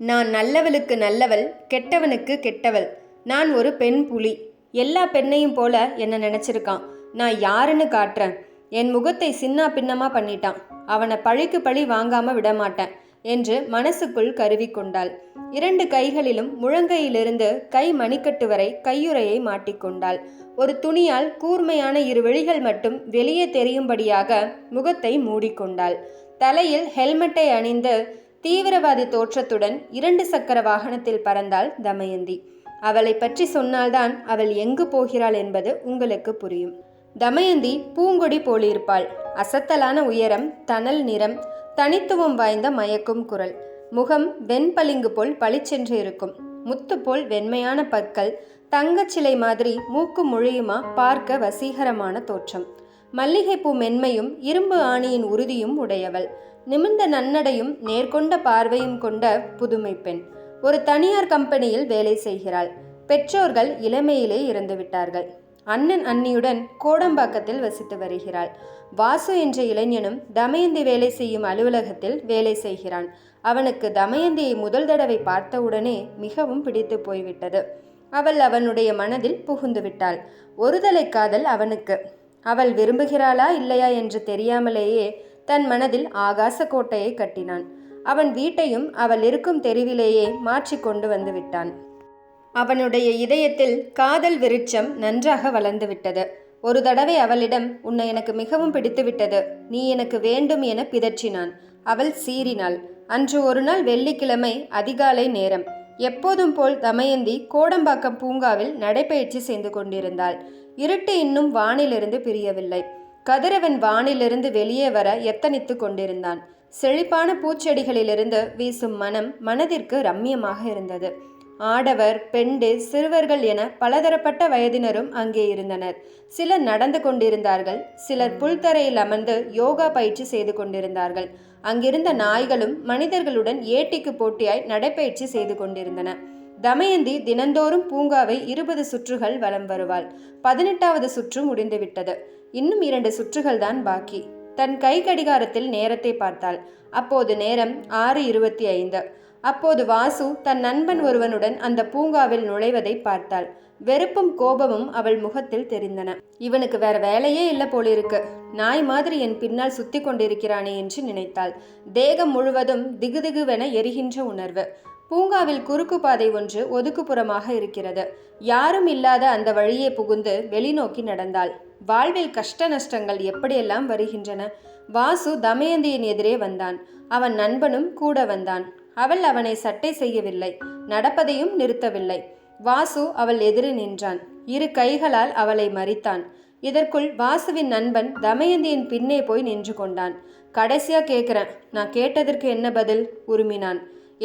நான் நல்லவளுக்கு நல்லவள் கெட்டவனுக்கு கெட்டவள். நான் ஒரு பெண் புலி. எல்லா பெண்ணையும் போல என்ன நினச்சிருக்கான். நான் யாருன்னு காட்டுறேன். என் முகத்தை சின்னா பின்னமா பண்ணிட்டான். அவனை பழிக்கு பழி வாங்காம விடமாட்டேன் என்று மனசுக்குள் கருவி கொண்டாள். இரண்டு கைகளிலும் முழங்கையிலிருந்து கை மணிக்கட்டு வரை கையுறையை மாட்டிக்கொண்டாள் ஒரு துணியால் கூர்மையான இரு வெளிகள் மட்டும் வெளியே தெரியும்படியாக முகத்தை மூடிக்கொண்டாள் தலையில் ஹெல்மெட்டை அணிந்து தீவிரவாதி தோற்றத்துடன் இரண்டு சக்கர வாகனத்தில் பறந்தாள் தமயந்தி. அவளை பற்றி சொன்னால்தான் அவள் எங்கு போகிறாள் என்பது உங்களுக்கு புரியும். தமயந்தி பூங்கொடி போலிருப்பாள். அசத்தலான உயரம் தணல் நிறம் தனித்துவம் வாய்ந்த மயக்கும் குரல். முகம் வெண்பளிங்கு போல் பளிச்சென்று இருக்கும். முத்து போல் வெண்மையான பற்கள் தங்கச் சிலை மாதிரி மூக்கு முழியுமா பார்க்க வசீகரமான தோற்றம். மல்லிகைப்பூ மென்மையும் இரும்பு ஆணியின் உறுதியும் உடையவள். நிமிர்ந்த நன்னடையும் நேர்கொண்ட பார்வையும் கொண்ட புதுமை பெண் ஒரு தனியார் கம்பெனியில் வேலை செய்கிறாள். பெற்றோர்கள் இளமையிலே இறந்து விட்டார்கள். அண்ணன் அண்ணியுடன் கோடம்பாக்கத்தில் வசித்து வருகிறாள். வாசு என்ற இளைஞனும் தமயந்தி வேலை செய்யும் அலுவலகத்தில் வேலை செய்கிறான். அவனுக்கு தமயந்தியை முதல் தடவை பார்த்தவுடனே மிகவும் பிடித்து போய்விட்டது. அவள் அவனுடைய மனதில் புகுந்து விட்டாள். ஒருதலை காதல் அவனுக்கு. அவள் விரும்புகிறாளா இல்லையா என்று தெரியாமலேயே தன் மனதில் ஆகாச கோட்டையை கட்டினான். அவன் வீட்டையும் அவள் இருக்கும் தெருவிலேயே மாற்றி கொண்டு வந்து விட்டான். அவனுடைய இதயத்தில் காதல் விருட்சம் நன்றாக வளர்ந்து விட்டது. ஒரு தடவை அவளிடம் உன்னை எனக்கு மிகவும் பிடித்துவிட்டது நீ எனக்கு வேண்டும் என பிதற்றினான். அவள் சீறினாள். அன்று ஒரு நாள் வெள்ளிக்கிழமை அதிகாலை நேரம். எப்போதும் போல் தமயந்தி கோடம்பாக்கம் பூங்காவில் நடைபயிற்சி செய்து கொண்டிருந்தாள். இருட்டு இன்னும் வானிலிருந்து பிரியவில்லை. கதிரவன் வானிலிருந்து வெளியே வர எத்தனித்து கொண்டிருந்தான். செழிப்பான பூச்செடிகளிலிருந்து வீசும் மனம் மனதிற்கு ரம்மியமாக இருந்தது. ஆடவர் பெண்டு சிறுவர்கள் என பலதரப்பட்ட வயதினரும் அங்கே இருந்தனர். சிலர் நடந்து கொண்டிருந்தார்கள் சிலர் புல்தரையில் அமர்ந்து யோகா பயிற்சி செய்து கொண்டிருந்தார்கள். அங்கிருந்த நாய்களும் மனிதர்களுடன் ஏட்டிக்கு போட்டியாய் நடைப்பயிற்சி செய்து கொண்டிருந்தன. தமயந்தி தினந்தோறும் பூங்காவை இருபது சுற்றுகள் வலம் வருவாள். பதினெட்டாவது சுற்று முடிந்துவிட்டது. இன்னும் இரண்டு சுற்றுகள் தான் பாக்கி. தன் கை கடிகாரத்தில் நேரத்தை பார்த்தாள். அப்போது நேரம் ஆறு இருபத்தி ஐந்து. அப்போது வாசு தன் நண்பன் ஒருவனுடன் அந்த பூங்காவில் நுழைவதை பார்த்தாள். வெறுப்பும் கோபமும் அவள் முகத்தில் தெரிந்தன. இவனுக்கு வேற வேலையே இல்லை போலிருக்கு. நாய் மாதிரி என் பின்னால் சுத்தி கொண்டிருக்கிறானே என்று நினைத்தாள். தேகம் முழுவதும் திகுதிகுவென எரிகின்ற உணர்வு. பூங்காவில் குறுக்கு பாதை ஒன்று ஒதுக்குப்புறமாக இருக்கிறது. யாரும் இல்லாத அந்த வழியே புகுந்து வெளிநோக்கி நடந்தாள். வாழ்வில் கஷ்ட நஷ்டங்கள் எப்படியெல்லாம் வருகின்றன? வாசு தமயந்தியின் எதிரே வந்தான். அவன் நண்பனும் கூட வந்தான். அவள் அவனை சட்டை செய்யவில்லை. நடப்பதையும் நிறுத்தவில்லை. வாசு அவள் எதிரே நின்றான். இரு கைகளால் அவளை மறித்தான். இதற்குள் வாசுவின் நண்பன் தமயந்தியின் பின்னே போய் நின்று கொண்டான். கடைசியா கேட்குறேன் நான் கேட்டதற்கு என்ன பதில்? உருமினான்.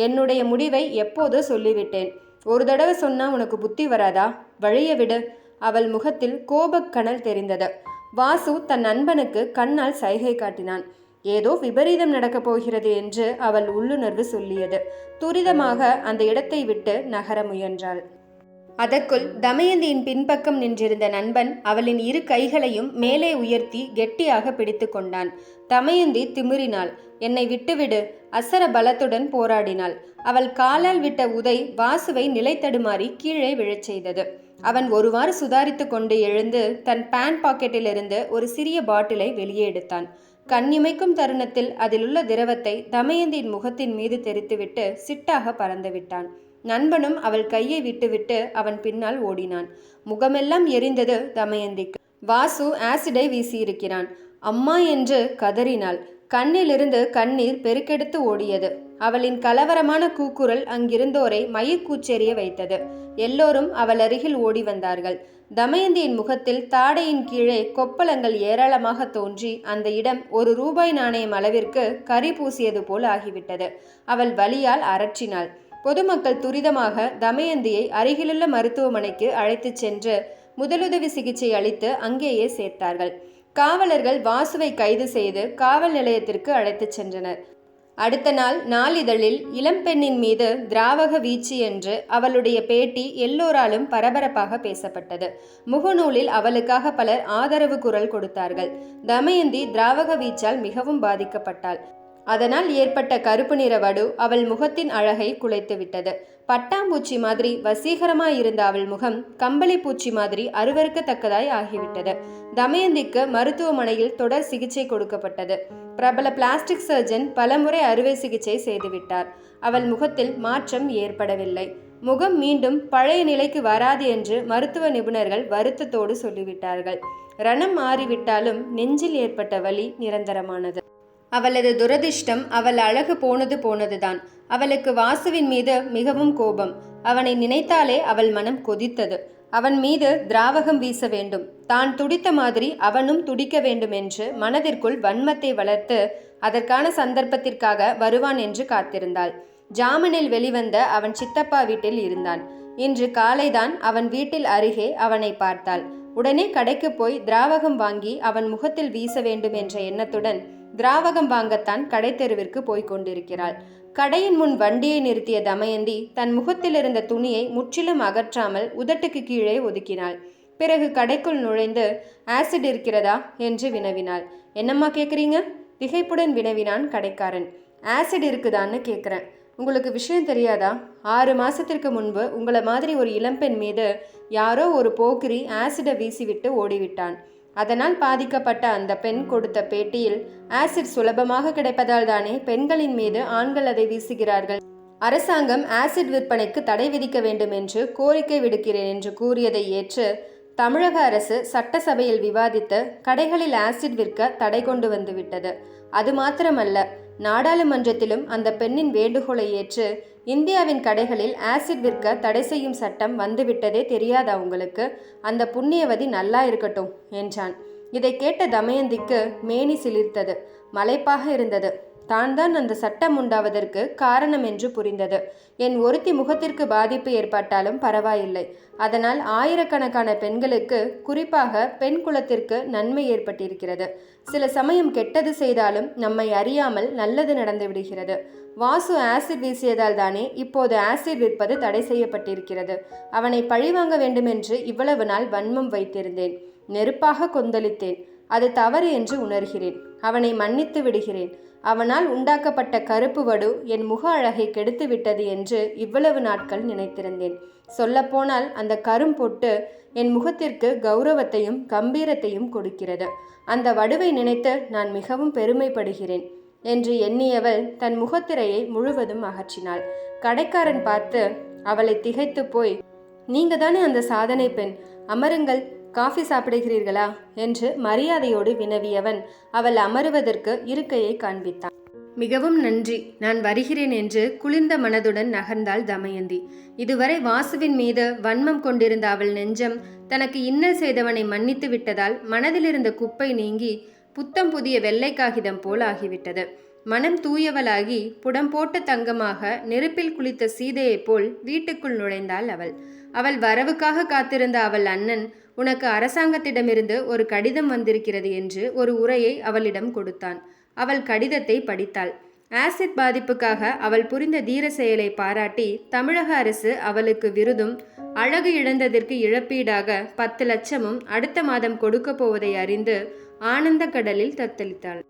என்னுடைய முடிவை எப்போதோ சொல்லிவிட்டேன்? ஒரு தடவை சொன்னா உனக்கு புத்தி வராதா? வழிய விடு. அவள் முகத்தில் கோபக்கணல் தெரிந்தது. வாசு தன் நண்பனுக்கு கண்ணால் சைகை காட்டினான். ஏதோ விபரீதம் நடக்கப் போகிறது என்று அவள் உள்ளுணர்வு சொல்லியது. துரிதமாக அந்த இடத்தை விட்டு நகர முயன்றாள். அதற்குள் தமயந்தியின் பின்பக்கம் நின்றிருந்த நண்பன் அவளின் இரு கைகளையும் மேலே உயர்த்தி கெட்டியாக பிடித்து கொண்டான். தமயந்தி திமிரினாள். என்னை விட்டுவிடு. அசர பலத்துடன் போராடினாள். அவள் காலால் விட்ட உதை வாசுவை நிலைத்தடுமாறி கீழே விழச் செய்தது. அவன் ஒருவாறு சுதாரித்து கொண்டு எழுந்து தன் பேண்ட் பாக்கெட்டிலிருந்து ஒரு சிறிய பாட்டிலை வெளியே எடுத்தான். கண்ணிமைக்கும் தருணத்தில் அதிலுள்ள திரவத்தை தமயந்தியின் முகத்தின் மீது தெரித்துவிட்டு சிட்டாக பறந்துவிட்டான். நண்பனும் அவள் கையை விட்டுவிட்டு அவன் பின்னால் ஓடினான். முகமெல்லாம் எரிந்தது தமயந்திக்கு. வாசு ஆசிடை வீசியிருக்கிறான். அம்மா என்று கதறினாள். கண்ணிலிருந்து கண்ணீர் பெருக்கெடுத்து ஓடியது. அவளின் கலவரமான கூக்குரல் அங்கிருந்தோரை மயிர்கூச்செறிய வைத்தது. எல்லோரும் அவள் அருகில் ஓடி வந்தார்கள். தமயந்தியின் முகத்தில் தாடையின் கீழே கொப்பளங்கள் ஏராளமாக தோன்றி அந்த இடம் ஒரு ரூபாய் நாணயம் அளவிற்கு கரி பூசியது போல் ஆகிவிட்டது. அவள் வலியால் அரற்றினாள். பொதுமக்கள் துரிதமாக தமயந்தியை அருகிலுள்ள மருத்துவமனைக்கு அழைத்துச் சென்று முதலுதவி சிகிச்சை அளித்து அங்கேயே சேர்த்தார்கள். காவலர்கள் வாசுவை கைது செய்து காவல் நிலையத்திற்கு அழைத்துச் சென்றனர். அடுத்த நாள் நாளிதழில் இளம்பெண்ணின் மீது திராவக வீச்சு என்று அவளுடைய பேட்டி எல்லோராலும் பரபரப்பாக பேசப்பட்டது. முகநூலில் அவளுக்காக பலர் ஆதரவு குரல் கொடுத்தார்கள். தமயந்தி திராவக வீச்சால் மிகவும் பாதிக்கப்பட்டாள். அதனால் ஏற்பட்ட கருப்பு நிற வடு அவள் முகத்தின் அழகை குலைத்துவிட்டது பட்டாம்பூச்சி மாதிரி வசீகரமாய் இருந்த அவள் முகம் கம்பளி பூச்சி மாதிரி அருவறுக்கத்தக்கதாய் ஆகிவிட்டது. தமயந்திக்கு மருத்துவமனையில் தொடர் சிகிச்சை கொடுக்கப்பட்டது. பிரபல பிளாஸ்டிக் சர்ஜன் பலமுறை அறுவை சிகிச்சை செய்துவிட்டார் அவள் முகத்தில் மாற்றம் ஏற்படவில்லை. முகம் மீண்டும் பழைய நிலைக்கு வராது என்று மருத்துவ நிபுணர்கள் வருத்தத்தோடு சொல்லிவிட்டார்கள். ரணம் மாறிவிட்டாலும் நெஞ்சில் ஏற்பட்ட வலி நிரந்தரமானது. அவளது துரதிர்ஷ்டம் அவள் அழகு போனது போனதுதான். அவளுக்கு வாசுவின் மீது மிகவும் கோபம். அவனை நினைத்தாலே அவள் மனம் கொதித்தது. அவன் மீது திராவகம் வீச வேண்டும். தான் துடித்த மாதிரி அவனும் துடிக்க வேண்டும் என்று மனதிற்குள் வன்மத்தை வளர்த்து அதற்கான சந்தர்ப்பத்திற்காக வருவான் என்று காத்திருந்தாள். ஜாமனில் வெளிவந்த அவன் சித்தப்பா வீட்டில் இருந்தான். இன்று காலைதான் அவன் வீட்டில் அருகே அவனை பார்த்தாள். உடனே கடைக்கு போய் திராவகம் வாங்கி அவன் முகத்தில் வீச வேண்டும் என்ற எண்ணத்துடன் திராவகம் வாங்கத்தான் கடைத்தெருவிற்கு போய்க் கொண்டிருக்கிறாள். கடையின் முன் வண்டியை நிறுத்திய தமயந்தி தன் முகத்தில் இருந்த துணியை முற்றிலும் அகற்றாமல் உதட்டுக்கு கீழே ஒதுக்கினாள். பிறகு கடைக்குள் நுழைந்து ஆசிட் இருக்கிறதா? என்று வினவினாள். என்னம்மா கேட்குறீங்க திகைப்புடன் வினவினான் கடைக்காரன். ஆசிட் இருக்குதான்னு கேட்குறேன் உங்களுக்கு விஷயம் தெரியாதா? ஆறு மாசத்திற்கு முன்பு உங்களை மாதிரி ஒரு இளம்பெண் மீது யாரோ ஒரு போக்கிரி ஆசிடை வீசிவிட்டு ஓடிவிட்டான். அதனால் பாதிக்கப்பட்ட அந்த பெண் கொடுத்த பேட்டியில் ஆசிட் சுலபமாக கிடைப்பதால் தானே பெண்களின் மீது ஆண்கள் அதை வீசுகிறார்கள். அரசாங்கம் ஆசிட் விற்பனைக்கு தடை விதிக்க வேண்டும் என்று கோரிக்கை விடுக்கிறேன் என்று கூறியதை ஏற்று தமிழக அரசு சட்டசபையில் விவாதித்து கடைகளில் ஆசிட் விற்க தடை கொண்டு வந்துவிட்டது அது மாத்திரமல்ல நாடாளுமன்றத்திலும் அந்த பெண்ணின் வேண்டுகோளை ஏற்று இந்தியாவின் கடைகளில் ஆசிட் விற்க தடை செய்யும் சட்டம் வந்துவிட்டதே தெரியாதா உங்களுக்கு? அந்த புண்ணியவதி நல்லா இருக்கட்டும் என்றான். இதை கேட்ட தமயந்திக்கு மேனி சிலிர்த்தது. மலைப்பாக இருந்தது. தான் தான் அந்த சட்டம் உண்டாவதற்கு காரணம் என்று புரிந்தது. என் ஒருத்தி முகத்திற்கு பாதிப்பு ஏற்பட்டாலும் பரவாயில்லை. அதனால் ஆயிரக்கணக்கான பெண்களுக்கு குறிப்பாக பெண் குலத்திற்கு நன்மை ஏற்பட்டிருக்கிறது. சில சமயம் கெட்டது செய்தாலும் நம்மை அறியாமல் நல்லது நடந்து விடுகிறது. வாசு ஆசிட் வீசியதால் தானே இப்போது ஆசிட் விற்பது தடை செய்யப்பட்டிருக்கிறது. அவனை பழிவாங்க வேண்டுமென்று இவ்வளவு நாள் வன்மம் வைத்திருந்தேன். நெருப்பாக கொந்தளித்தேன். அது தவறு என்று உணர்கிறேன். அவனை மன்னித்து விடுகிறேன். அவனால் உண்டாக்கப்பட்ட கருப்பு வடு என் முக அழகை கெடுத்து விட்டது என்று இவ்வளவு நாட்கள் நினைத்திருந்தேன். சொல்லப்போனால் அந்த கரும்பொட்டு என் முகத்திற்கு கௌரவத்தையும் கம்பீரத்தையும் கொடுக்கிறது. அந்த வடுவை நினைத்து நான் மிகவும் பெருமைப்படுகிறேன் என்று எண்ணியவள் தன் முகத்திரையை முழுவதும் அகற்றினாள். கடைக்காரன் பார்த்து அவளை திகைத்து போய் நீங்க தானே அந்த சாதனை பெண்? அமருங்கள் காஃபி சாப்பிடுகிறீர்களா? என்று மரியாதையோடு வினவியவன் அவள் அமருவதற்கு இருக்கையை காண்பித்தான். மிகவும் நன்றி. நான் வருகிறேன் என்று குளிர்ந்த மனதுடன் நகர்ந்தாள் தமயந்தி. இதுவரை வாசுவின் மீது வன்மம் கொண்டிருந்த அவள் நெஞ்சம் தனக்கு இன்னல் செய்தவனை மன்னித்து விட்டதால் மனதிலிருந்த குப்பை நீங்கி புத்தம் புதிய வெள்ளை காகிதம் போல் ஆகிவிட்டது. மனம் தூயவளாகி புடம் போட்ட தங்கமாக நெருப்பில் குளித்த சீதையைப் போல் வீட்டுக்குள் நுழைந்தாள் அவள். அவள் வரவுக்காக காத்திருந்த அவள் அண்ணன் உனக்கு அரசாங்கத்திடமிருந்து ஒரு கடிதம் வந்திருக்கிறது என்று ஒரு உரையை அவளிடம் கொடுத்தான். அவள் கடிதத்தை படித்தாள். ஆசிட் பாதிப்புக்காக அவள் புரிந்த தீர செயலை பாராட்டி தமிழக அரசு அவளுக்கு விருதும் அழகு இழந்ததற்கு இழப்பீடாக பத்து லட்சமும் அடுத்த மாதம் கொடுக்கப் போவதை அறிந்து ஆனந்த கடலில் தத்தளித்தாள்.